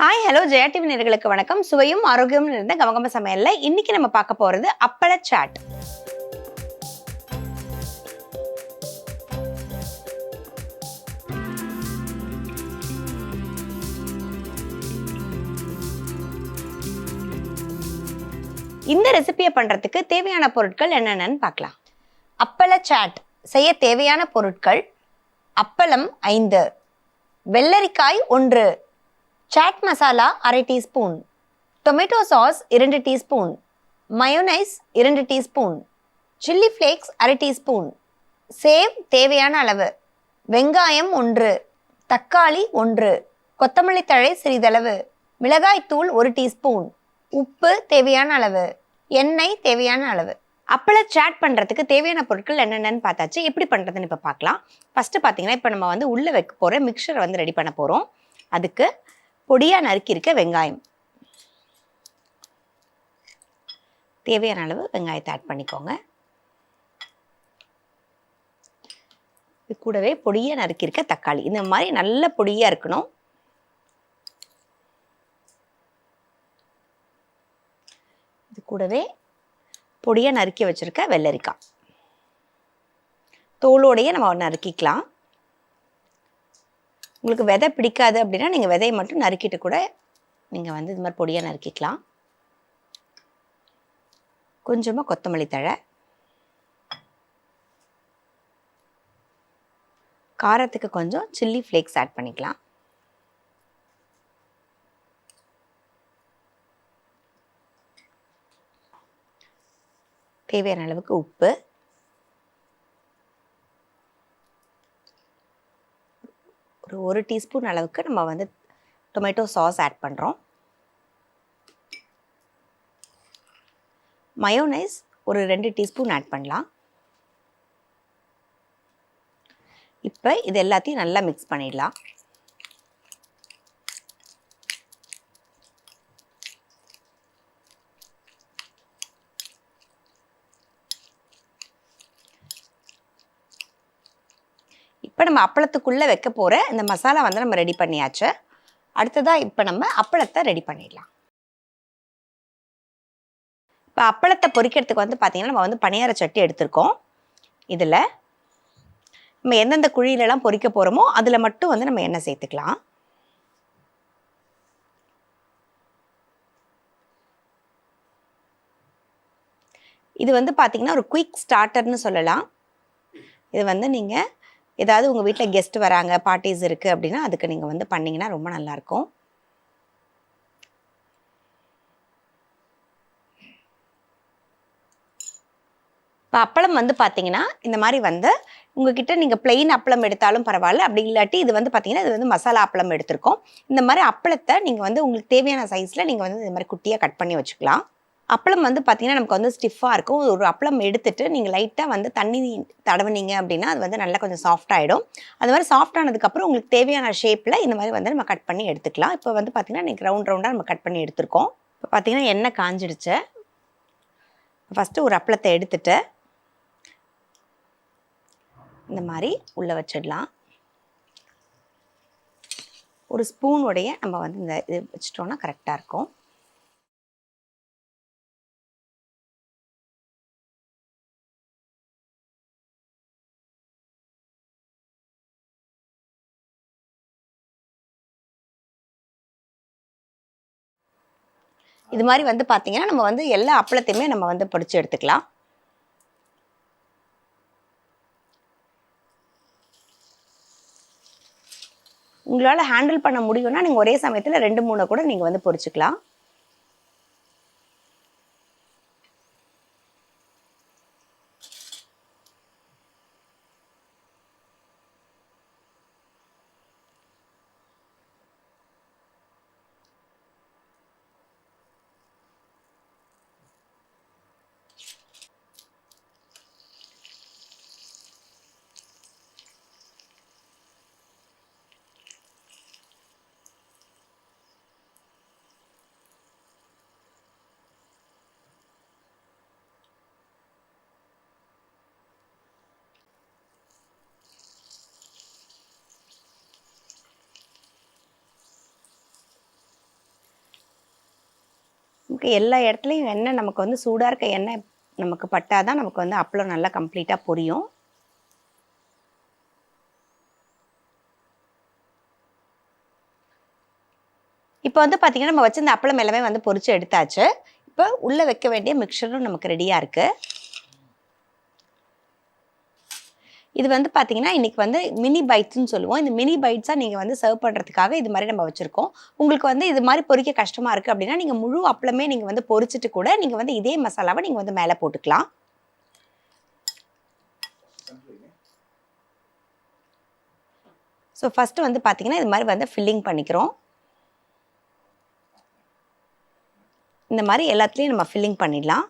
Hi hello Jaya TV நேர்களுக்கு வணக்கம். சுவையும் ஆரோக்கியமும் இருந்த கமகம சமையல்ல இன்னைக்கு நம்ம பார்க்க போறது அப்பள சாட். இந்த ரெசிபியை பண்றதுக்கு தேவையான பொருட்கள் என்னென்னன்னு பார்க்கலாம். அப்பள சாட். செய்ய தேவையான பொருட்கள் அப்பளம் ஐந்து வெள்ளரிக்காய் ஒன்று சாட் மசாலா அரை டீஸ்பூன் டொமேட்டோ சாஸ் இரண்டு டீஸ்பூன் மயோனைஸ் இரண்டு டீஸ்பூன் சில்லி ஃப்ளேக்ஸ் அரை டீஸ்பூன் சேவ் தேவையான அளவு. வெங்காயம் ஒன்று. தக்காளி ஒன்று. கொத்தமல்லி தழை சிறிதளவு. மிளகாய்த்தூள் ஒரு டீஸ்பூன் உப்பு தேவையான அளவு. எண்ணெய் தேவையான அளவு. அப்பள சாட் பண்ணுறதுக்கு தேவையான பொருட்கள் என்னென்னு பார்த்தாச்சு. எப்படி பண்ணுறதுன்னு இப்போ பார்க்கலாம். ஃபஸ்ட்டு பார்த்தீங்கன்னா இப்போ நம்ம வந்து உள்ளே வைக்க போகிற மிக்சரை வந்து ரெடி பண்ண போகிறோம் அதுக்கு பொடியாக நறுக்கியிருக்க வெங்காயம். தேவையான அளவு வெங்காயத்தை ஆட் பண்ணிக்கோங்க. இது கூடவே பொடியாக நறுக்கியிருக்க தக்காளி. இந்த மாதிரி நல்ல பொடியாக இருக்கணும். இது கூடவே பொடியாக நறுக்கி வச்சுருக்க வெள்ளரிக்காய். தோலோடையே நம்ம நறுக்கிக்கலாம். உங்களுக்கு விதை பிடிக்காது அப்படின்னா நீங்கள் விதையை மட்டும் நறுக்கிட்டு கூட நீங்கள் வந்து இது மாதிரி பொடியாக நறுக்கிக்கலாம். கொஞ்சமாக கொத்தமல்லி தழை. காரத்துக்கு கொஞ்சம் சில்லி ஃப்ளேக்ஸ் ஆட் பண்ணிக்கலாம். தேவையான அளவுக்கு உப்பு. ஒரு ஒரு டீஸ்பூன் அளவுக்கு நம்ம வந்து டொமேட்டோ சாஸ் ஆட் பண்ணுறோம் மயோனைஸ் ஒரு ரெண்டு டீஸ்பூன் ஆட் பண்ணலாம். இப்போ இது எல்லாத்தையும் நல்லா மிக்ஸ் பண்ணிடலாம். இப்போ நம்ம அப்பளத்துக்குள்ளே வைக்க போகிற இந்த மசாலா வந்து நம்ம ரெடி பண்ணியாச்சு. அடுத்ததாக இப்போ நம்ம அப்பளத்தை ரெடி பண்ணிடலாம். இப்போ அப்பளத்தை பொறிக்கிறதுக்கு வந்து பார்த்திங்கன்னா நம்ம வந்து பணியார சட்டி எடுத்திருக்கோம். இதில் நம்ம எந்தெந்த குழியிலலாம் பொறிக்க போகிறோமோ அதில் மட்டும் வந்து நம்ம எண்ணெய் சேர்த்துக்கலாம். இது வந்து பார்த்திங்கன்னா ஒரு குயிக் ஸ்டார்டர்னு சொல்லலாம். இது வந்து நீங்கள் ஏதாவது உங்கள் வீட்டில் கெஸ்ட் வராங்க பார்ட்டிஸ் இருக்குது அப்படின்னா அதுக்கு நீங்கள் வந்து பண்ணிங்கன்னா ரொம்ப நல்லாயிருக்கும். இப்போ அப்பளம் வந்து பார்த்தீங்கன்னா இந்த மாதிரி வந்து உங்ககிட்ட நீங்கள் பிளெயின் அப்பளம் எடுத்தாலும் பரவாயில்ல. அப்படி இல்லாட்டி இது வந்து பார்த்தீங்கன்னா இது வந்து மசாலா அப்பளம் எடுத்திருக்கோம். இந்த மாதிரி அப்பளத்தை நீங்கள் வந்து உங்களுக்கு தேவையான சைஸில் நீங்கள் வந்து இந்த மாதிரி குட்டியாக கட் பண்ணி வச்சுக்கலாம். அப்பளம் வந்து பார்த்தீங்கன்னா நமக்கு வந்து ஸ்டிஃபாக இருக்கும். ஒரு அப்பளம் எடுத்துட்டு நீங்கள் லைட்டாக வந்து தண்ணி தடவுனீங்க அப்படின்னா அது வந்து நல்லா கொஞ்சம் சாஃப்ட் ஆகிடும் அது மாதிரி சாஃப்ட் ஆனதுக்கப்புறம் உங்களுக்கு தேவையான ஷேப்பில் இந்த மாதிரி வந்து நம்ம கட் பண்ணி எடுத்துக்கலாம். இப்போ வந்து பார்த்தீங்கன்னா நீங்கள் ரவுண்ட் ரவுண்டாக நம்ம கட் பண்ணி எடுத்திருக்கோம். இப்போ பார்த்தீங்கன்னா எண்ணெய் காஞ்சிடுச்சு. ஃபஸ்ட்டு ஒரு அப்பளத்தை எடுத்துட்டு இந்த மாதிரி உள்ளே வச்சிடலாம். ஒரு ஸ்பூனுடைய நம்ம வந்து இந்த இது வச்சிட்டோன்னா கரெக்டாக இருக்கும். இது மாதிரி வந்து பார்த்தீங்கன்னா நம்ம வந்து எல்லா அப்பளத்தையுமே நம்ம வந்து பொடிச்சு எடுத்துக்கலாம். உங்களால் ஹேண்டில் பண்ண முடியும்னா நீங்கள் ஒரே சமயத்தில் ரெண்டு மூணு கூட நீங்கள் வந்து பொரிச்சுக்கலாம் நமக்கு எல்லா இடத்துலையும் எண்ணெய் நமக்கு வந்து சூடாக இருக்க எண்ணெய் நமக்கு பட்டாதான் நமக்கு வந்து அப்பளம் நல்லா கம்ப்ளீட்டாக பொரியும். இப்போ வந்து பார்த்திங்கன்னா நம்ம வச்சிருந்த அப்பளம் எல்லாமே வந்து பொரிச்சு எடுத்தாச்சு. இப்போ உள்ளே வைக்க வேண்டிய மிக்சரும் நமக்கு ரெடியாக இருக்குது இது வந்து பார்த்தீங்கன்னா இன்றைக்கி வந்து மினி பைட்ஸ்னு சொல்லுவோம். இந்த மினி பைட்ஸாக நீங்கள் வந்து சர்வ் பண்ணுறதுக்காக இது மாதிரி நம்ம வச்சுருக்கோம். உங்களுக்கு வந்து இது மாதிரி பொறிக்க கஷ்டமாக இருக்குது அப்படின்னா நீங்கள் முழு அப்பளமே நீங்கள் வந்து பொரிச்சிட்டு கூட நீங்கள் வந்து இதே மசாலாவை நீங்கள் வந்து மேலே போட்டுக்கலாம். ஸோ ஃபஸ்ட்டு வந்து பார்த்தீங்கன்னா இது மாதிரி வந்து ஃபில்லிங் பண்ணிக்கிறோம். இந்த மாதிரி எல்லாத்துலேயும் நம்ம ஃபில்லிங் பண்ணிடலாம்.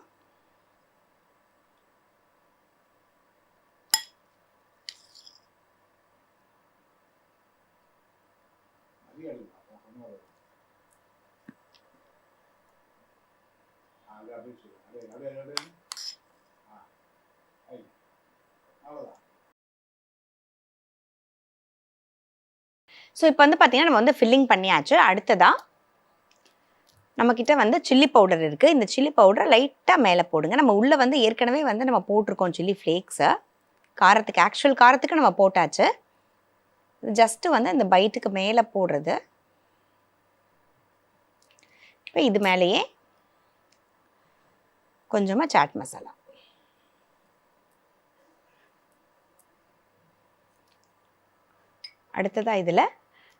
ஸோ இப்போ வந்து பார்த்தீங்கன்னா நம்ம வந்து ஃபில்லிங் பண்ணியாச்சு. அடுத்ததாக நம்மக்கிட்ட வந்து சில்லி பவுடர் இருக்குது இந்த சில்லி பவுடரை லைட்டாக மேலே போடுங்க. நம்ம உள்ளே வந்து ஏற்கனவே வந்து நம்ம போட்டிருக்கோம் சில்லி ஃப்ளேக்ஸை காரத்துக்கு ஆக்சுவல் காரத்துக்கு நம்ம போட்டாச்சு. ஜஸ்ட்டு வந்து இந்த பைட்டுக்கு மேலே போடுறது. இப்போ இது மேலேயே கொஞ்சமாக சாட் மசாலா அடுத்ததாக இதில்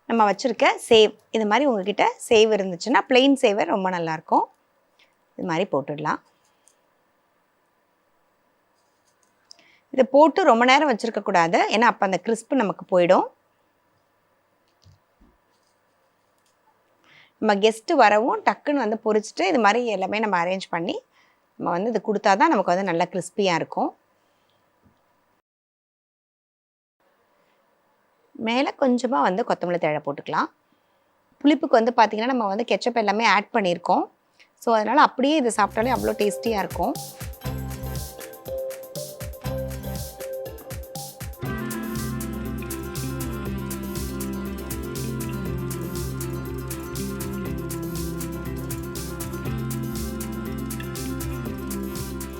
நம்ம வச்சுருக்க சேவ் இது மாதிரி உங்ககிட்ட சேவ் இருந்துச்சுன்னா பிளெயின் சேவை ரொம்ப நல்லாயிருக்கும் இது மாதிரி போட்டுடலாம். இதை போட்டு ரொம்ப நேரம் வச்சுருக்கக்கூடாது ஏன்னா அப்போ அந்த கிறிஸ்பு நமக்கு போயிடும். நம்ம கெஸ்ட்டு வரவும் டக்குன்னு வந்து பொரிச்சிட்டு இது மாதிரி எல்லாமே நம்ம அரேஞ்ச் பண்ணி நம்ம வந்து இது கொடுத்தா தான் நமக்கு வந்து நல்லா கிறிஸ்பியாக இருக்கும். மேலே கொஞ்சமாக வந்து கொத்தமல்லி தழை போட்டுக்கலாம். புளிப்புக்கு வந்து பார்த்திங்கன்னா நம்ம வந்து கெச்சப் எல்லாமே ஆட் பண்ணியிருக்கோம். ஸோ அதனால் அப்படியே இது சாப்பிட்டாலே அவ்வளோ டேஸ்டியாக இருக்கும்.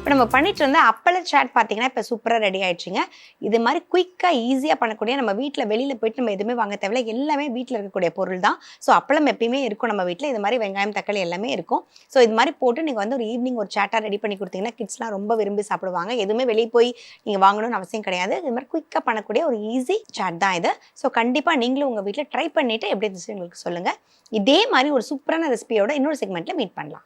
இப்போ நம்ம பண்ணிட்டு இருந்த அப்பள சாட் பார்த்தீங்கன்னா இப்போ சூப்பராக ரெடி ஆயிடுச்சுங்க. இது மாதிரி குயிக்காக ஈஸியாக பண்ணக்கூடிய நம்ம வீட்டில் வெளியில் போயிட்டு நம்ம எதுவுமே வாங்க தேவையில்ல. எல்லாமே வீட்டில் இருக்கக்கூடிய பொருள் தான். ஸோ அப்பளம் எப்பயுமே இருக்கும் நம்ம வீட்டில் இது மாதிரி வெங்காயம் தக்காளி எல்லாமே இருக்கும். ஸோ இது மாதிரி போட்டு நீங்கள் வந்து ஒரு ஈவினிங் ஒரு சாட்டாக ரெடி பண்ணி கொடுத்தீங்கன்னா கிட்ஸ்லாம் ரொம்ப விரும்பி சாப்பிடுவாங்க. எதுவுமே வெளியே போய் நீங்கள் வாங்கணும்னு அவசியம் கிடையாது. இது மாதிரி குயிக்காக பண்ணக்கூடிய ஒரு ஈஸி சாட் தான் இது. ஸோ கண்டிப்பாக நீங்களும் உங்கள் வீட்டில் ட்ரை பண்ணிவிட்டு எப்படி இருந்துச்சு உங்களுக்கு சொல்லுங்கள் இதே மாதிரி ஒரு சூப்பரான ரெசிபியோட இன்னொரு செக்மெண்ட்டில் மீட் பண்ணலாம்.